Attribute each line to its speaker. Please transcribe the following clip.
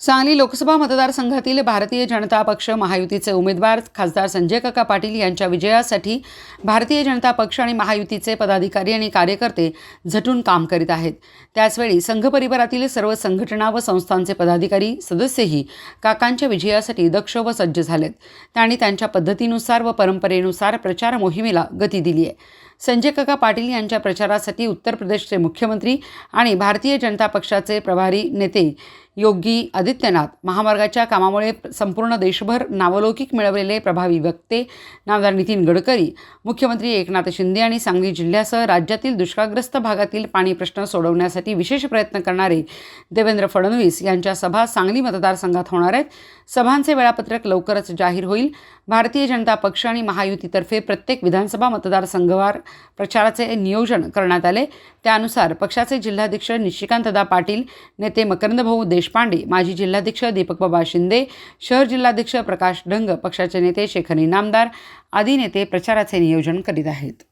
Speaker 1: सांगली लोकसभा मतदारसंघातील भारतीय जनता पक्ष महायुतीचे उमेदवार खासदार संजय काका पाटील यांच्या विजयासाठी भारतीय जनता पक्ष आणि महायुतीचे पदाधिकारी आणि कार्यकर्ते झटून काम करीत आहेत. त्याचवेळी संघ परिवारातील सर्व संघटना व संस्थांचे पदाधिकारी सदस्यही काकांच्या विजयासाठी दक्ष व सज्ज झालेत. त्यांनी त्यांच्या पद्धतीनुसार व परंपरेनुसार प्रचार मोहिमेला गती दिली आहे. संजय काका पाटील यांच्या प्रचारासाठी उत्तर प्रदेशचे मुख्यमंत्री आणि भारतीय जनता पक्षाचे प्रभारी नेते योगी आदित्यनाथ. महामार्गाच्या कामामुळे संपूर्ण देशभर नावलौकिक मिळवलेले प्रभावी वक्ते नामदार नितीन गडकरी मुख्यमंत्री एकनाथ शिंदे आणि सांगली जिल्ह्यासह राज्यातील दुष्काळग्रस्त भागातील पाणी प्रश्न सोडवण्यासाठी विशेष प्रयत्न करणारे देवेंद्र फडणवीस यांच्या सभा सांगली मतदारसंघात होणार आहेत. सभांचे वेळापत्रक लवकरच जाहीर होईल. भारतीय जनता पक्ष आणि महायुतीतर्फे प्रत्येक विधानसभा मतदारसंघवार प्रचाराचे नियोजन करण्यात आले. त्यानुसार पक्षाचे जिल्हाध्यक्ष निशिकांतदा पाटील नेते मकरंदभाऊ देशपांडे माजी जिल्हाध्यक्ष दीपकबाबा शिंदे शहर जिल्हाध्यक्ष प्रकाश डंग पक्षाचे नेते शेखर इनामदार आदी नेते प्रचाराचे नियोजन करीत आहेत.